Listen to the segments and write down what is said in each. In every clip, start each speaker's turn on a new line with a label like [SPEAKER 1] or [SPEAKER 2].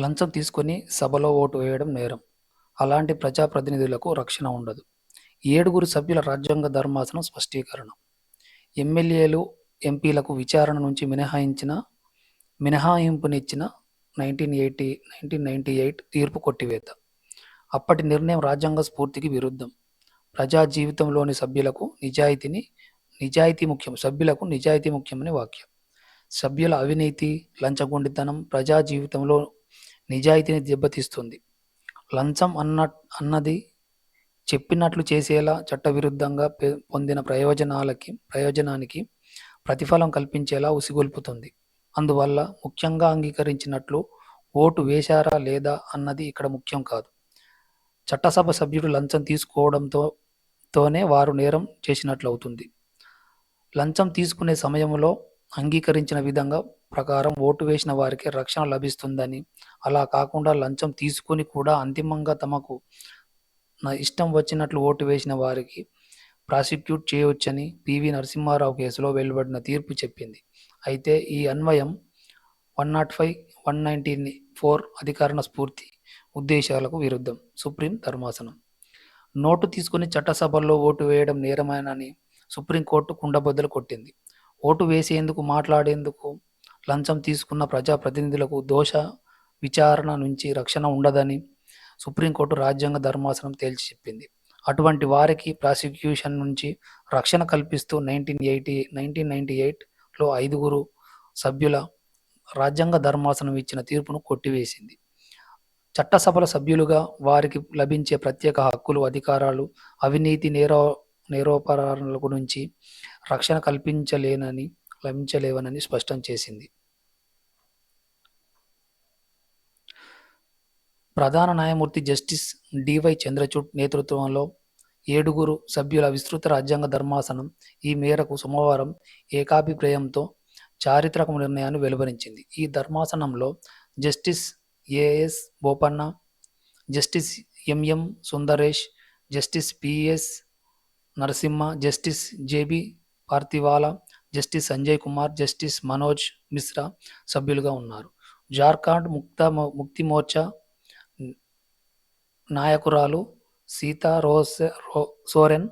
[SPEAKER 1] లంచం తీసుకొని సభలో ఓటు వేయడం నేరం. అలాంటి ప్రజాప్రతినిధులకు రక్షణ ఉండదు. ఏడుగురు సభ్యుల రాజ్యాంగ ధర్మాసనం స్పష్టీకరణ. ఎమ్మెల్యేలు ఎంపీలకు విచారణ నుంచి మినహాయించిన మినహాయింపునిచ్చిన nineteen eighty nineteen ninety eight తీర్పు కొట్టివేత. అప్పటి నిర్ణయం రాజ్యాంగ స్ఫూర్తికి విరుద్ధం. ప్రజా జీవితంలోని సభ్యులకు నిజాయితీని నిజాయితీ ముఖ్యం సభ్యులకు నిజాయితీ ముఖ్యమని వాక్యం. సభ్యుల అవినీతి లంచగొండితనం ప్రజా జీవితంలో నిజాయితీని దెబ్బతీస్తుంది. లంచం అన్న అన్నది చెప్పినట్లు చేసేలా చట్టవిరుద్ధంగా పొందిన ప్రయోజనాలకి ప్రయోజనానికి ప్రతిఫలం కల్పించేలా ఉసిగొల్పుతుంది. అందువల్ల ముఖ్యంగా అంగీకరించినట్లు ఓటు వేశారా లేదా అన్నది ఇక్కడ ముఖ్యం కాదు. చట్టసభ సభ్యుడు లంచం తీసుకోవడంతో తోనే వారు నేరం చేసినట్లు అవుతుంది లంచం తీసుకునే సమయంలో అంగీకరించిన విధంగా ప్రకారం ఓటు వేసిన వారికి రక్షణ లభిస్తుందని. అలా కాకుండా లంచం తీసుకుని కూడా అంతిమంగా తమకు నా ఇష్టం వచ్చినట్లు ఓటు వేసిన వారికి ప్రాసిక్యూట్ చేయవచ్చని పివి నరసింహారావు కేసులో వెలువడిన తీర్పు చెప్పింది. అయితే ఈ అన్వయం one not five one nineteen four అధికారణ స్ఫూర్తి ఉద్దేశాలకు విరుద్ధం. సుప్రీం ధర్మాసనం. నోటు తీసుకుని చట్టసభల్లో ఓటు వేయడం నేరమేనని సుప్రీంకోర్టు కుండబద్దలు కొట్టింది. ఓటు వేసేందుకు మాట్లాడేందుకు లంచం తీసుకున్న ప్రజాప్రతినిధులకు దోష విచారణ నుంచి రక్షణ ఉండదని సుప్రీంకోర్టు రాజ్యాంగ ధర్మాసనం తేల్చి చెప్పింది. అటువంటి వారికి ప్రాసిక్యూషన్ నుంచి రక్షణ కల్పిస్తూ నైన్టీన్ ఎయిటీ నైన్టీన్ నైన్టీ ఎయిట్లో ఐదుగురు సభ్యుల రాజ్యాంగ ధర్మాసనం ఇచ్చిన తీర్పును కొట్టివేసింది. చట్టసభల సభ్యులుగా వారికి లభించే ప్రత్యేక హక్కులు అధికారాలు అవినీతి నేరో నేరోపరాలకు గురించి రక్షణ కల్పించలేనని లభించలేవనని స్పష్టం చేసింది. ప్రధాన న్యాయమూర్తి జస్టిస్ డివై చంద్రచూడ్ నేతృత్వంలో ఏడుగురు సభ్యుల విస్తృత రాజ్యాంగ ధర్మాసనం ఈ మేరకు సోమవారం ఏకాభిప్రాయంతో చారిత్రక నిర్ణయాన్ని వెలువరించింది. ఈ ధర్మాసనంలో justice A S Bopanna justice M M Sundresh justice P S Narasimha justice J B Pardiwala justice Sanjay Kumar justice Manoj Mishra సభ్యులుగా ఉన్నారు. జార్ఖండ్ ముక్త ముక్తి మోర్చా నాయకురాలు సీతా రోస్ రో- సోరెన్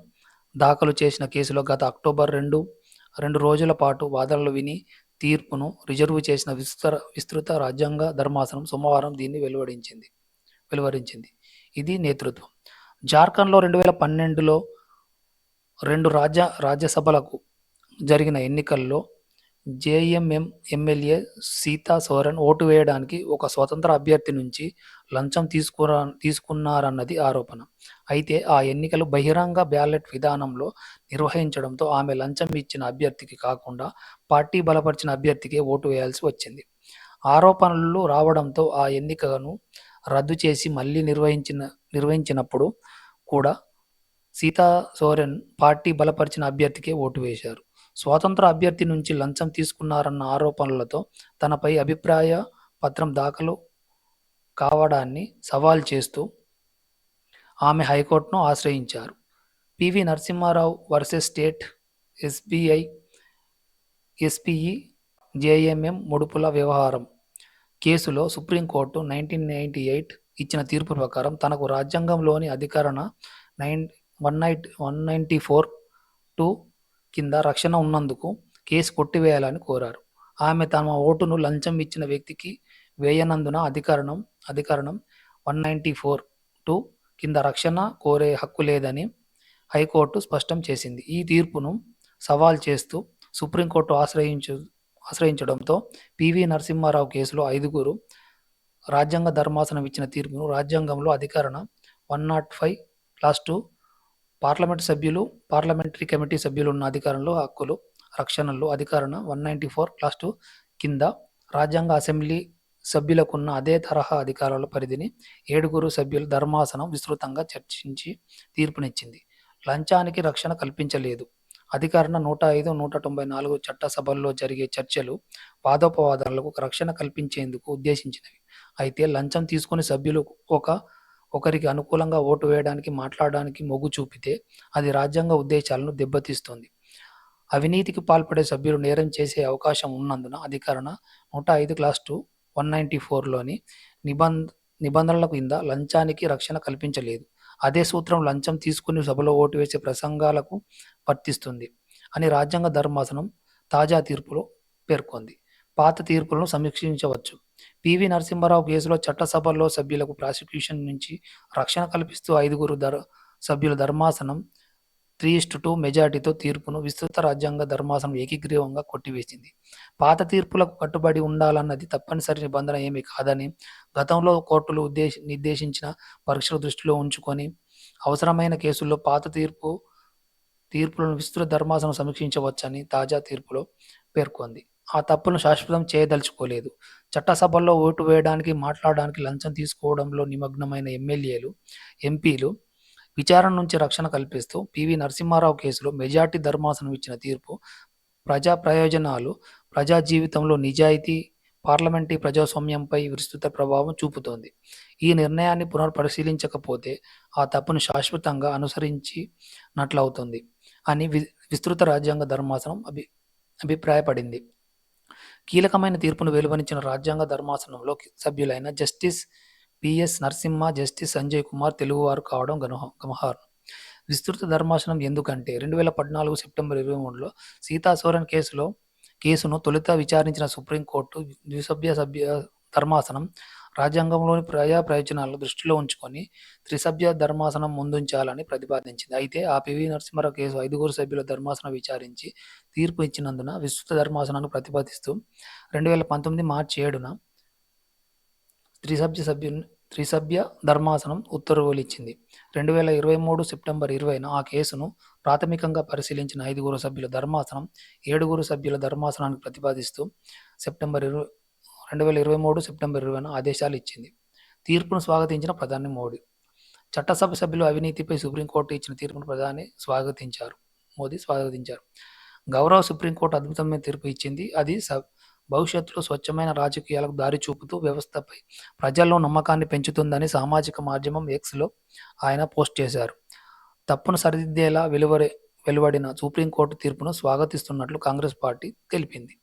[SPEAKER 1] దాఖలు చేసిన కేసులో గత అక్టోబర్ రెండు రెండు రోజుల పాటు వాదనలు విని తీర్పును రిజర్వ్ చేసిన విస్తృత విస్తృత రాజ్యాంగ ధర్మాసనం సోమవారం దీన్ని వెలువడించింది వెలువరించింది. ఇది నేతృత్వం. జార్ఖండ్లో రెండు వేల పన్నెండులో రెండు రాజ్య రాజ్యసభలకు జరిగిన ఎన్నికల్లో JMM MLA Sita Soren vote వేయడానికి ఒక స్వతంత్ర అభ్యర్థి నుంచి లంచం తీసుకురా తీసుకున్నారన్నది ఆరోపణ. అయితే ఆ ఎన్నికలు బహిరంగ బ్యాలెట్ విధానంలో నిర్వహించడంతో ఆమె లంచం ఇచ్చిన అభ్యర్థికి కాకుండా పార్టీ బలపరిచిన అభ్యర్థికే ఓటు వేయాల్సి వచ్చింది. ఆరోపణలు రావడంతో ఆ ఎన్నికను రద్దు చేసి మళ్ళీ నిర్వహించిన నిర్వహించినప్పుడు కూడా సీతా సోరెన్ పార్టీ బలపరిచిన అభ్యర్థికే ఓటు వేశారు. స్వాతంత్ర అభ్యర్థి నుంచి లంచం తీసుకున్నారన్న ఆరోపణలతో తనపై అభిప్రాయ పత్రం దాఖలు కావడాన్ని సవాల్ చేస్తూ ఆమె హైకోర్టును ఆశ్రయించారు. P V Narasimha Rao versus state SBI SPE JMM ముడుపుల వ్యవహారం కేసులో సుప్రీంకోర్టు నైన్టీన్ నైంటీ ఎయిట్ ఇచ్చిన తీర్పు ప్రకారం తనకు రాజ్యాంగంలోని అధికరణ nine one night one ninety four two కింద రక్షణ ఉన్నందుకు కేసు కొట్టివేయాలని కోరారు. ఆమె తమ ఓటును లంచం ఇచ్చిన వ్యక్తికి వేయనందున అధికరణం అధికరణం వన్ నైంటీ ఫోర్ టూ కింద రక్షణ కోరే హక్కు లేదని హైకోర్టు స్పష్టం చేసింది. ఈ తీర్పును సవాల్ చేస్తూ సుప్రీంకోర్టు ఆశ్రయించు ఆశ్రయించడంతో పివి నరసింహారావు కేసులో ఐదుగురు రాజ్యాంగ ధర్మాసనం ఇచ్చిన తీర్పును రాజ్యాంగంలో అధికరణ one not five clause two parliament సభ్యులు పార్లమెంటరీ కమిటీ సభ్యులు ఉన్న అధికారంలో హక్కులు రక్షణలు అధికారణ one ninety four clause two కింద రాజ్యాంగ అసెంబ్లీ సభ్యులకున్న అదే తరహా అధికారాల పరిధిని ఏడుగురు సభ్యుల ధర్మాసనం విస్తృతంగా చర్చించి తీర్పునిచ్చింది. లంచానికి రక్షణ కల్పించలేదు. అధికారణ నూట ఐదు నూట తొంభై నాలుగు చట్టసభల్లో జరిగే చర్చలు వాదోపవాదాలకు రక్షణ కల్పించేందుకు ఉద్దేశించినవి. అయితే లంచం తీసుకుని సభ్యులు ఒక ఒకరికి అనుకూలంగా ఓటు వేయడానికి మాట్లాడడానికి మొగ్గు చూపితే అది రాజ్యాంగ ఉద్దేశాలను దెబ్బతీస్తుంది. అవినీతికి పాల్పడే సభ్యులు నేరం చేసే అవకాశం ఉన్నందున అధికరణ నూట ఐదు క్లాస్ టూ వన్ నైంటీ ఫోర్లోని నిబంధ నిబంధనల కింద లంచానికి రక్షణ కల్పించలేదు. అదే సూత్రం లంచం తీసుకుని సభలో ఓటు వేసే ప్రసంగాలకు వర్తిస్తుంది అని రాజ్యాంగ ధర్మాసనం తాజా తీర్పులో పేర్కొంది. పాత తీర్పులను సమీక్షించవచ్చు. పివి నరసింహారావు కేసులో చట్టసభల్లో సభ్యులకు ప్రాసిక్యూషన్ నుంచి రక్షణ కల్పిస్తూ ఐదుగురు ధర సభ్యుల ధర్మాసనం త్రీ ఇస్టు టూ మెజార్టీతో తీర్పును విస్తృత రాజ్యాంగ ధర్మాసనం ఏకీగ్రీవంగా కొట్టివేసింది. పాత తీర్పులకు కట్టుబడి ఉండాలన్నది తప్పనిసరి నిబంధన ఏమీ కాదని గతంలో కోర్టులు ఉద్దేశ నిర్దేశించిన పరీక్షల దృష్టిలో ఉంచుకొని అవసరమైన కేసుల్లో పాత తీర్పు తీర్పులను విస్తృత ధర్మాసనం సమీక్షించవచ్చని తాజా తీర్పులో పేర్కొంది. ఆ తప్పును శాశ్వతం చేయదలుచుకోలేదు. చట్టసభల్లో ఓటు వేయడానికి మాట్లాడడానికి లంచం తీసుకోవడంలో నిమగ్నమైన ఎమ్మెల్యేలు ఎంపీలు విచారణ నుంచి రక్షణ కల్పిస్తూ పివి నరసింహారావు కేసులో మెజార్టీ ధర్మాసనం ఇచ్చిన తీర్పు ప్రజా ప్రయోజనాలు ప్రజా జీవితంలో నిజాయితీ పార్లమెంటరీ ప్రజాస్వామ్యంపై విస్తృత ప్రభావం చూపుతోంది. ఈ నిర్ణయాన్ని పునర్పరిశీలించకపోతే ఆ తప్పును శాశ్వతంగా అనుసరించినట్లవుతుంది అని వి విస్తృత రాజ్యాంగ ధర్మాసనం అభి అభిప్రాయపడింది. కీలకమైన తీర్పును వెలువరించిన రాజ్యాంగ ధర్మాసనంలో సభ్యులైన justice P S Narasimha justice Sanjay Kumar తెలుగువారు కావడం గమహ గమహారం విస్తృత ధర్మాసనం ఎందుకంటే రెండు వేల పద్నాలుగు సెప్టెంబర్ ఇరవై మూడులో సీతాసోరన్ కేసులో కేసును తొలుత విచారించిన సుప్రీంకోర్టు ద్విసభ్య సభ్య ధర్మాసనం రాజ్యాంగంలోని ప్రజా ప్రయోజనాలను దృష్టిలో ఉంచుకొని త్రిసభ్య ధర్మాసనం ముందుంచాలని ప్రతిపాదించింది. అయితే ఆ పివి నరసింహారావు కేసు ఐదుగురు సభ్యుల ధర్మాసనం విచారించి తీర్పు ఇచ్చినందున విస్తృత ధర్మాసనాన్ని ప్రతిపాదిస్తూ రెండు వేల పంతొమ్మిది మార్చి ఏడున త్రిసభ్య సభ్యు త్రిసభ్య ధర్మాసనం ఉత్తర్వులు ఇచ్చింది రెండు వేల ఇరవై మూడు సెప్టెంబర్ ఇరవైన ఆ కేసును ప్రాథమికంగా పరిశీలించిన ఐదుగురు సభ్యుల ధర్మాసనం ఏడుగురు సభ్యుల ధర్మాసనానికి ప్రతిపాదిస్తూ సెప్టెంబర్ ఇరవై రెండు వేల ఇరవై మూడు సెప్టెంబర్ ఇరవైన ఆదేశాలు ఇచ్చింది. తీర్పును స్వాగతించిన ప్రధాని మోడీ. చట్టసభ సభ్యులు అవినీతిపై సుప్రీంకోర్టు ఇచ్చిన తీర్పును ప్రధాని స్వాగతించారు. మోదీ స్వాగతించారు. గౌరవ సుప్రీంకోర్టు అద్భుతమైన తీర్పు ఇచ్చింది. అది స భవిష్యత్తులో స్వచ్ఛమైన రాజకీయాలకు దారి చూపుతూ వ్యవస్థపై ప్రజల్లో నమ్మకాన్ని పెంచుతుందని సామాజిక మాధ్యమం ఎక్స్లో ఆయన పోస్ట్ చేశారు. తప్పును సరిదిద్దేలా వెలువరే వెలువడిన సుప్రీంకోర్టు తీర్పును స్వాగతిస్తున్నట్లు కాంగ్రెస్ పార్టీ తెలిపింది.